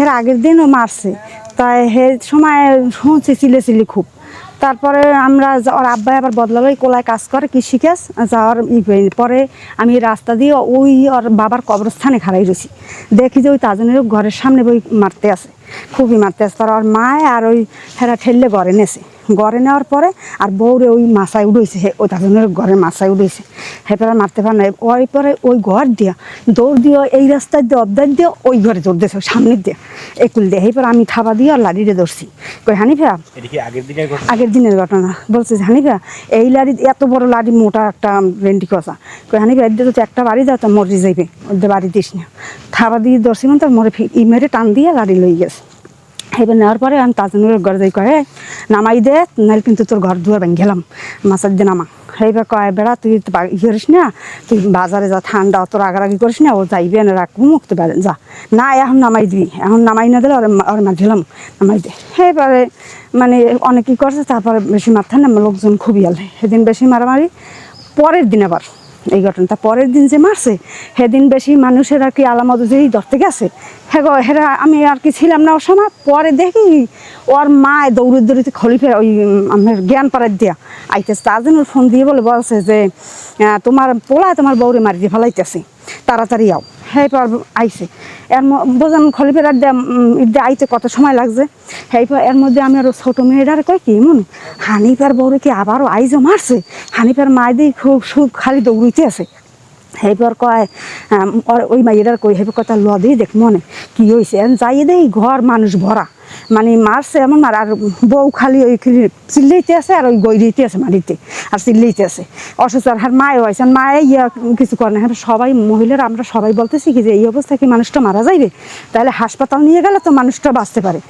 এর আগের দিনও মারছে। তাই হে সময় শুনছি চিলেছিলি খুব। তারপরে আমরা ওর আব্বাই আবার বদলালো কোলায় কাজ করে কৃষি কাজ, যাওয়ার। পরে আমি রাস্তা দিয়ে ওই ওর বাবার কবরস্থানে খাড়াই রয়েছি। দেখি যে ওই তাজনের ঘরের সামনে বই মারতে আছে, খুবই মারতে আসে তার ওর মায় আর ওই হেরা ঠেললে ঘরে নেছে। ঘরে নেওয়ার পরে আর বউরে ওই মাছায় উড়েছে হে ওই তাজনের ঘরের মাছায় উড়েছে হেপারে মারতে পারে না ওই পরে ওই ঘর দিয়া দৌড় দিয়ে এই রাস্তায় দিয়ে অবদার দিয়ে ওই ঘরে দৌড় দিয়েছে সামনের দিয়ে। একুল দিয়ে। এরপর আমি থাবা দিয়ে আর লাড়িরে ধরছি। কই হানিফা আগের দিনের ঘটনা? বলছে যে, হানিফা এই লাড়ি এত বড় লাড়ি মোটা একটা রেন্টি কষা কই হানিফা এদের তো একটা বাড়ি যাও তো মরে যাইবে। ওদের বাড়ি দিস না। থাবা দিয়ে দর্শি মানে তো মরে ই মেরে টান দিয়ে লাড়ি লই গেছে। এবার নেওয়ার পরে আমি তাজনুরের ঘর যাই কয়ে নামাই দে, নাহলে কিন্তু তোর ঘর দুয়ার ভেঙে গেলাম, মাছের দিয়ে নামা। এইবার কয়, বেড়া, তুই তো ই করিস না, তুই বাজারে যা, ঠান্ডা অত রাগারাগি করিস না, ও যাইবে না রাখ মুক্ত বেড়ে, যা। না, এখন নামাই দিবি, এখন নামাই না দিলে ওর ওর মাঝিলাম নামাই দে। এবারে মানে অনেক কি করছে, তারপরে বেশি মাথা না, লোকজন খুবই আলে সেদিন বেশি মারামারি, পরের দিন আবার এই ঘটনাটা পরের দিন যে মারছে, সেদিন বেশি মানুষের আর কি আলামত যেই ধরতে গেছে। হ্যাঁ হেরা, আমি আর কি ছিলাম না ওর সময়, পরে দেখি ওর মা দৌড়ে দৌড়িতে খলিফে ওই আমার জ্ঞান পাড়ার দিয়া। আইতেছে, তার জন্য ফোন দিয়ে বলে, বলছে যে তোমার পোলা তোমার বউরে মারি দিয়ে ফেলাইতেছে। তাড়াতাড়ি আও। হ্যাঁ পর আইছে। এর বোঝান খলিফের ঈদে আইতে কত সময় লাগছে? হ্যাঁ এর মধ্যে আমি আরও ছোটো মেয়েটার কই কি মন হানিফার বউরে কি আবারও আইজ মারছে? হানিফার দিয়ে খুব সুখ খালি দৌড়িতে আছে। হেপর কয় ওই মাইয়েটার কই হেপর কথা ল দিয়ে দেখ মনে। কি হয়েছে যাই দেই ঘর মানুষ ভরা। মানে মারছে এমন মার, আর বউ খালি ওই চিল্লাইতে আছে আর ওই গৈরিতে আছে মাটিতে, আর চিল্লাইতে আছে। অসুস্থ, আর আছে আর মায়ে ইয়া কিছু করে না। হ্যাঁ সবাই মহিলারা, আমরা সবাই বলতেছি কি যে এই অবস্থায় কি মানুষটা মারা যাইবে? তাহলে হাসপাতাল নিয়ে গেলে তো মানুষটা বাঁচতে পারে।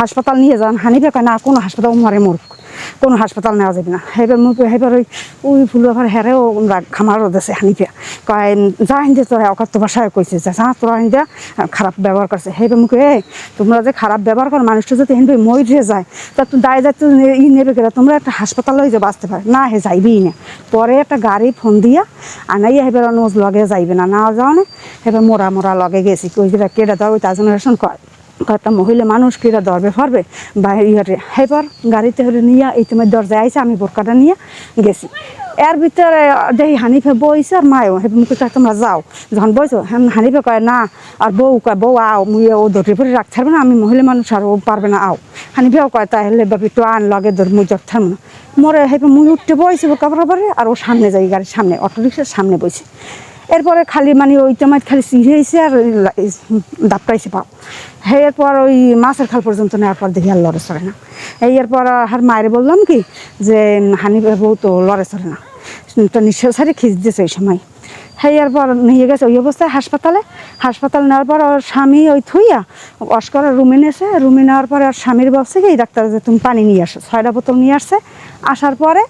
হাসপাতাল নিয়ে যান হানিবে কেন না, কোনো হাসপাতাল মরে মরুক। কোনো হাসপাতাল নেওয়া যাবে না। হেবার মুখ হেবার ওই ওই ফুল আবার হেরেও খামারও দেশে হানিফিয়া কয় যা হিন্দে তোরা অকাত্য ভাষায় কইছে যে যা তোরা হিন্দে খারাপ ব্যবহার করছে হেবার মুখে এ তোমরা যে খারাপ ব্যবহার করো মানুষটা যদি হিন্দু মরে যায়, তা তো দায় নে- ই নেবে কেনা তোমরা একটা হাসপাতাল হয়ে যে বাঁচতে পারে না হে, যাইবেই না। পরে একটা গাড়ি ফোন দিয়া, আনাই হেবার নোজ লগে যাইবে না। না যাও না? হেবার মোরা মোরা লগে গেছি। কই কেটা দাও, ওই তার জেনারেশন কয়। একটা মহিলা মানুষ কিরা দরবে ফরবে বা ইয়ে হেবার গাড়িতে হলে নিয়ে এই তোমার আইসে আমি বোরকাটা নিয়ে গেছি। এর ভিতরে দেখি হানিফে বইছে আর মায়ও, হেবে মুখে তোমরা যাও। যখন বইছো হ্যাঁ হানিফে কয়, না, আর বউ কয়, বউ আও, মুই ও দটি পরে রাখতে পারবে না, আমি মহিলা মানুষ আর ও পারবে না, আও। হানিফেও কয় তাহলে বাপি তো আন, লগে ধর, মুই থাকব না। মরে হেবে মুই উঠতে বইছি বোরকা পরে আর ও সামনে যাই, গাড়ির সামনে অটো রিক্সার সামনে বইছে। এরপরে খালি মানে ওই তোমার খালি চিড়েছে আর দাপটাইছে পাও। হে এরপর ওই মাছের খাল পর্যন্ত নেওয়ার পর দেখি আর লড়ে চড়ে না। এই এরপর আর মায়ের বললাম কি যে, হানি বউ তো লড়ে চড়ে না। তো নিঃশ্বাস হারে খিচ দিয়েছে ওই সময়। হ্যাঁ এরপর নিয়ে গেছে ওই অবস্থায় হাসপাতালে। হাসপাতাল নেওয়ার পর ওর স্বামী ওই থুইয়া অস্কর রুমে নেছে রুমে নেওয়ার পরে ওর স্বামীর বলছে কি ডাক্তার যে, তুমি পানি নিয়ে আসো, ছয়টা বোতল নিয়ে আসছে আসার পরে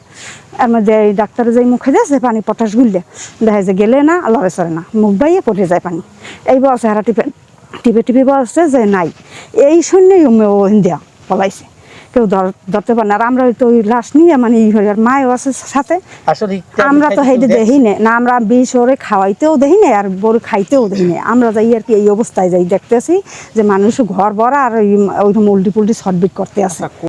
এর মধ্যে এই ডাক্তার যে মুখে দিয়েছে পানি পটাশ গুললে। দেখা যায় গেলে না লড়ে চড়ে না। মুখ বাইয়ে পড়ে যায় পানি। এই বলছে হারা টিপে টিপে টিপে বলছে যে নাই। এই শূন্যই ইন্ডিয়া পলাইছে। কেউ ধর- ধরতে পারে না। আর আমরা তো ওই লাশ নিয়ে মানে ই হয়ে আর মায়ও আছে সাথে। আমরা তো হেঁটে দেখি না না আমরা বিষ ওরে খাওয়াইতেও দেখি না আর বড় খাইতেও দেখি না আমরা যাই আর কি এই অবস্থায় যাই দেখতেছি যে মানুষ ঘর ভরা আর ওই উল্টি পুল্টি সটবিট করতে আছে।